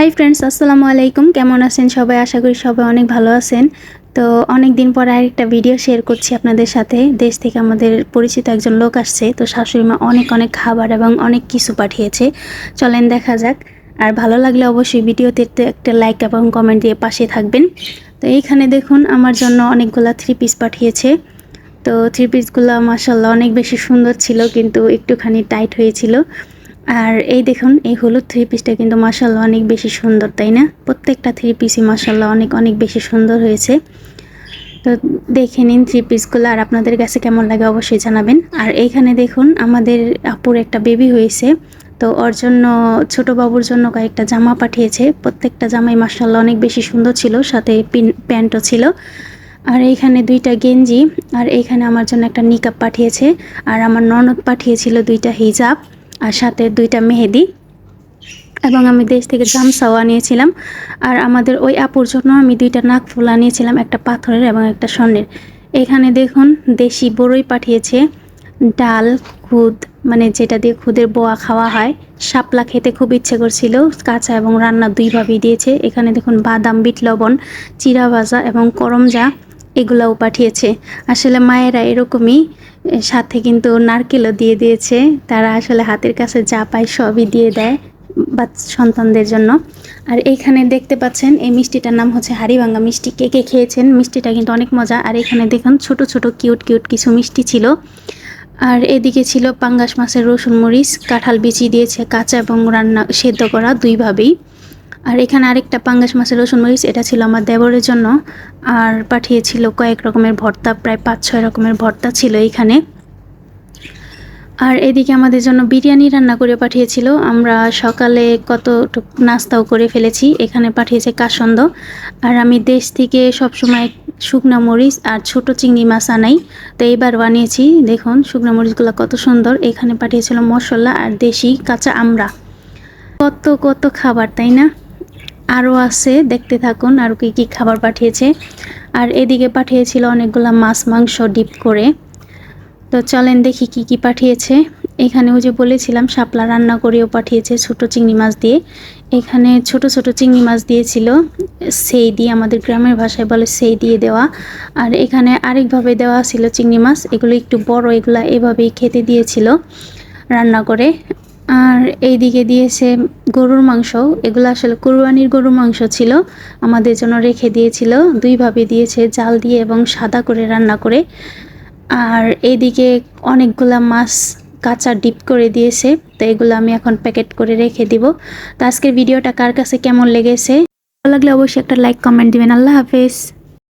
Hi friends, আসসালামু আলাইকুম। কেমন আছেন সবাই? আশা করি সবাই অনেক ভালো আছেন। তো অনেক দিন পর আরেকটা ভিডিও শেয়ার করছি আপনাদের সাথে। দেশ থেকে আমাদের পরিচিত একজন লোক আসছে। তো শাশুড়ি মা অনেক অনেক খাবার এবং অনেক কিছু পাঠিয়েছে। চলেন দেখা যাক। আর ভালো লাগলে অবশ্যই ভিডিওতে একটু লাইক এবং কমেন্ট দিয়ে পাশে থাকবেন। তো এইখানে দেখুন, আমার জন্য অনেকগুলা থ্রি পিস পাঠিয়েছে। তো থ্রি পিসগুলো মাসাল্লাহ অনেক বেশি সুন্দর ছিল, কিন্তু একটুখানি টাইট হয়েছিল। আর এই দেখুন, এই হলুদ থ্রি পিসটা কিন্তু মাসাল্লাহ অনেক বেশি সুন্দর, তাই না? প্রত্যেকটা থ্রি পিসই মাসাল্লাহ অনেক অনেক বেশি সুন্দর হয়েছে। তো দেখে নিন থ্রি পিসগুলো আর আপনাদের কাছে কেমন লাগে অবশ্যই জানাবেন। আর এইখানে দেখুন, আমাদের আপুর একটা বেবি হয়েছে। তো ওর জন্য, ছোট বাবুর জন্য কয়েকটা জামা পাঠিয়েছে। প্রত্যেকটা জামাই মাসাল্লাহ অনেক বেশি সুন্দর ছিল, সাথে পিন, প্যান্টও ছিল। আর এইখানে দুইটা গেঞ্জি, আর এইখানে আমার জন্য একটা নিকাপ পাঠিয়েছে। আর আমার ননদ পাঠিয়েছিল দুইটা হিজাব আর সাথে দুইটা মেহেদি। এবং আমি দেশ থেকে জামসাও আনিয়েছিলাম। আর আমাদের ওই আপুর জন্য আমি দুইটা নাক ফুল আনিয়েছিলাম, একটা পাথরের এবং একটা স্বর্ণের। এখানে দেখুন, দেশি বড়ই পাঠিয়েছে। ডাল, খুদ মানে যেটা দিয়ে খুদের বোয়া খাওয়া হয়। শাপলা খেতে খুব ইচ্ছে করছিল, কাঁচা এবং রান্না দুইভাবেই দিয়েছে। এখানে দেখুন বাদাম, বিট লবণ, চিরা ভাজা এবং করমজা। এগুলাও পাঠিয়েছে। আসলে মায়েরা এরকমই সাথে কিন্তু নারকেলও দিয়ে দিয়েছে। তারা আসলে হাতের কাছে যা পায় সবই দিয়ে দেয় বা সন্তানদের জন্য। আর এইখানে দেখতে পাচ্ছেন, এই মিষ্টিটার নাম হচ্ছে হাড়িভাঙ্গা মিষ্টি। কে কে খেয়েছেন? মিষ্টিটা কিন্তু অনেক মজা। আর এখানে দেখুন, ছোট ছোট কিউট কিউট কিছু মিষ্টি ছিল। আর এদিকে ছিল পাঙ্গাস মাছের রসুন মরিচ, কাঁঠাল বিচি দিয়েছে, কাঁচা এবং রান্না সেদ্ধ করা দুইভাবেই। আর এখানে আরেকটা পাঙ্গাস মাছের রসুন মরিচ, এটা ছিল আমার দেবরের জন্য। আর পাঠিয়েছিল কয়েক রকমের ভর্তা, প্রায় পাঁচ, ছয় রকমের ভর্তা ছিল এখানে। আর এদিকে আমাদের জন্য বিরিয়ানি রান্না করে পাঠিয়েছিল। আমরা সকালে কত নাস্তাও করে ফেলেছি, এখানে পাঠিয়েছে কাসন্দ। আর আমি দেশ থেকে সবসময় শুকনো মরিচ আর ছোট চিংড়ি মাছ আনাই, তো এইবার বানিয়েছি। দেখুন, শুকনো মরিচগুলো কত সুন্দর। এখানে পাঠিয়েছিল মশলা আর দেশি কাঁচা আমড়া। কত কত খাবার, তাই না? আরও আছে, দেখতে থাকুন আর কি কী খাবার পাঠিয়েছে। আর এদিকে পাঠিয়েছিল অনেকগুলো মাছ মাংস ডিপ করে। তো চলেন দেখি কি কি পাঠিয়েছে। এখানে ওই যে বলেছিলাম, শাপলা রান্না করেও পাঠিয়েছে ছোট চিংড়ি মাছ দিয়ে। এখানে ছোট ছোট চিংড়ি মাছ দিয়েছিল, সেই দিয়ে আমাদের গ্রামের ভাষায় বলে সেই দিয়ে দেওয়া। আর এখানে আরেকভাবে দেওয়া ছিল চিংড়ি মাছ, এগুলো একটু বড়, এগুলা এভাবেই খেতে দিয়েছিল রান্না করে। আর এই দিকে দিয়েছে গরুর মাংস। এগুলো আসলে কোরবানির গরুর মাংস ছিল। আমাদের জন্য রেখে দিয়েছিল। দুইভাবে দিয়েছে জাল দিয়ে এবং সাদা করে রান্না করে। আর এইদিকে অনেকগুলা মাছ কাঁচা ডিপ করে দিয়েছে। তো এগুলো আমি এখন প্যাকেট করে রেখে দিব। তো আজকের ভিডিওটা কার কাছে কেমন লেগেছে? ভালো লাগলে অবশ্যই একটা লাইক, কমেন্ট দিবেন। আল্লাহ হাফেজ।